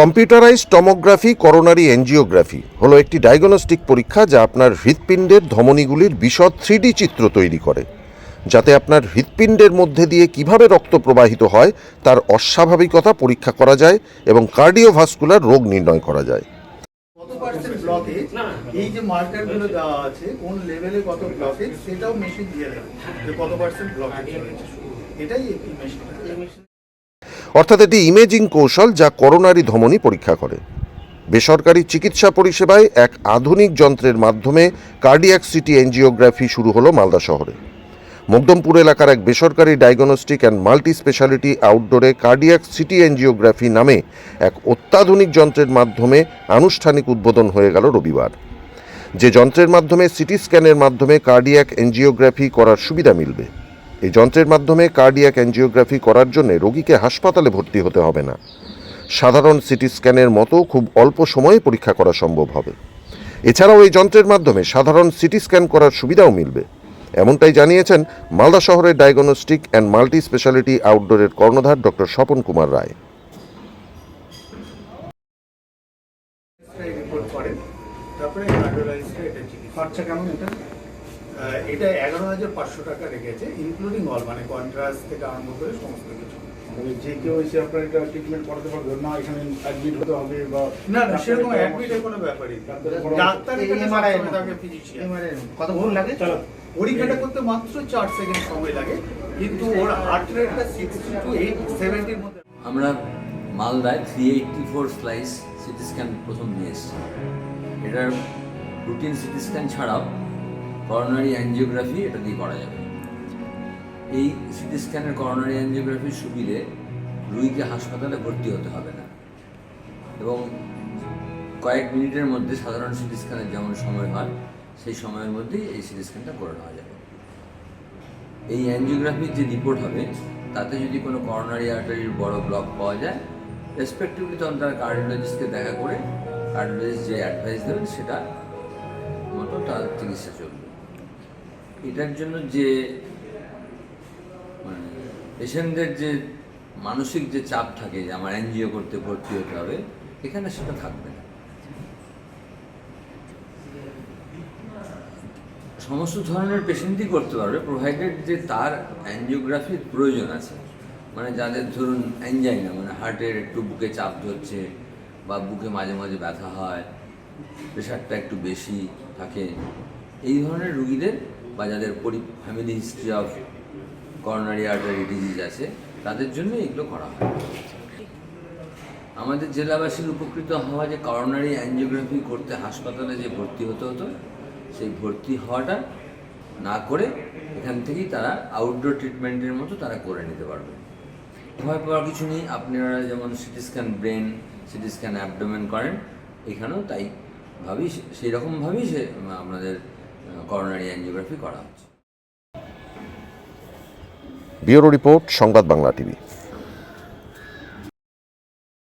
Computerised tomography, coronary angiography হলো একটি diagnostic পরীক্ষা যা আপনার হৃৎপিণ্ডের ধমনীগুলির বিশদ থ্রিডি চিত্র তৈরি করে। যাতে আপনার হৃৎপিণ্ডের মধ্যে দিয়ে কীভাবে রক্ত প্রবাহিত হয় তার অস্বাভাবিকতা পরীক্ষা করা যায় এবং কার্ডিওভাস্কুলার রোগ নির্ণয় করা যায়। এটাই অর্থাৎ এটি ইমেজিং কৌশল যা করোনারি ধমনী পরীক্ষা করে। বেসরকারি চিকিৎসা পরিষেবায় এক আধুনিক যন্ত্রের মাধ্যমে কার্ডিয়াক সিটি এনজিওগ্রাফি শুরু হলো মালদা শহরে। মকদমপুর এলাকার এক বেসরকারি ডায়াগনস্টিক অ্যান্ড মাল্টি স্পেশালিটি আউটডোরে কার্ডিয়াক সিটি এনজিওগ্রাফি নামে এক অত্যাধুনিক যন্ত্রের মাধ্যমে আনুষ্ঠানিক উদ্বোধন হয়ে গেল রবিবার। যে যন্ত্রের মাধ্যমে সিটি স্ক্যানের মাধ্যমে কার্ডিয়াক এনজিওগ্রাফি করার সুবিধা মিলবে। এই যন্ত্রের মাধ্যমে কার্ডিয়াক এনজিওগ্রাফি করার জন্য রোগীকে হাসপাতালে ভর্তি হতে হবে না। সাধারণ সিটি স্ক্যানের মতো খুব অল্প সময়ে পরীক্ষা করা সম্ভব হবে। এছাড়াও এই যন্ত্রের মাধ্যমে সাধারণ সিটি স্ক্যান করার সুবিধাও মিলবে। এমনটাই জানিয়েছেন মালদা শহরের ডায়াগনস্টিক অ্যান্ড মাল্টি স্পেশালিটি আউটডোরের কর্ণধার ডক্টর স্বপন কুমার রায়। খরচা কেমন এটা? এটা এগারো হাজার পাঁচশো টাকা রেখেছে ইনক্লুডিং অল মানে কন্ট্রাস্ট থেকে আরম্ভ করে সমস্ত কিছু। মানে যে কেউ এসে আপনার এটা ট্রিটমেন্ট করাতে পারবে না এখানে অ্যাডমিট হতে হবে বা না না সেরকম অ্যাডমিটের কোনো ব্যাপারই ডাক্তার এখানে। থাকে ফিজিশিয়ান কতক্ষণ লাগে? চলো। পরীক্ষাটা করতে মাত্র চার সেকেন্ড সময় লাগে কিন্তু ওর হার্ট রেটটা সিক্সটি টু এইট সেভেন্টির মধ্যে। আমরা মালদায় three eighty four slice CT scan প্রথম নিয়ে এসেছি। এটার রুটিন সিটি স্ক্যান ছাড়াও করোনারি অ্যাঞ্জিওগ্রাফি এটা দিয়ে করা যাবে। এই সিটি স্ক্যানের করোনারি অ্যাঞ্জিওগ্রাফির সুবিধে রুগীকে হাসপাতালে ভর্তি হতে হবে না। এবং কয়েক মিনিটের মধ্যে সাধারণ সিটি স্ক্যানের যেমন সময় হয়, সেই সময়ের মধ্যেই এই সিটি স্ক্যানটা করে নেওয়া যাবে। এই অ্যাঞ্জিওগ্রাফির যে রিপোর্ট হবে, তাতে যদি কোনো করোনারি আর্টারির বড় ব্লক পাওয়া যায় রেসপেক্টিভলি তখন তারা কার্ডিওলজিস্টকে দেখা করে কার্ডিওলজিস্ট যে অ্যাডভাইস দেবেন, সেটা মতো তার চিকিৎসা চলবে। এটার জন্য যে মানে পেশেন্টদের যে মানসিক যে চাপ থাকে, যে আমার এনজিও করতে ভর্তি হতে হবে, এখানে সেটা থাকবে না। সমস্ত ধরনের পেশেন্টই করতে পারবে প্রোভাইডেড যে তার অ্যাঞ্জিওগ্রাফির প্রয়োজন আছে। মানে যাদের ধরুন অ্যাঞ্জাইনা মানে হার্টের একটু বুকে চাপ ধরছে, বা বুকে মাঝে মাঝে ব্যথা হয় প্রেশারটা একটু বেশি থাকে, এই ধরনের রুগীদের বা যাদের পরি family history of coronary artery disease আছে, তাদের জন্য এগুলো করা হয়। আমাদের জেলাবাসীর উপকৃত হওয়া যে করোনারি অ্যাঞ্জিওগ্রাফি করতে হাসপাতালে যে ভর্তি হতে হতো, সেই ভর্তি হওয়াটা না করে এখান থেকেই তারা আউটডোর ট্রিটমেন্টের মতো তারা করে নিতে পারবে। ভয় পাওয়ার কিছু নেই, আপনারা যেমন CT scan brain CT scan abdomen করেন, এখানেও তাই ভাবেই সেই রকমভাবেই সে আপনাদের করোনারি অ্যাঞ্জিওগ্রাফি করা হচ্ছে। ব্যুরো রিপোর্ট সংবাদ বাংলা টিভি।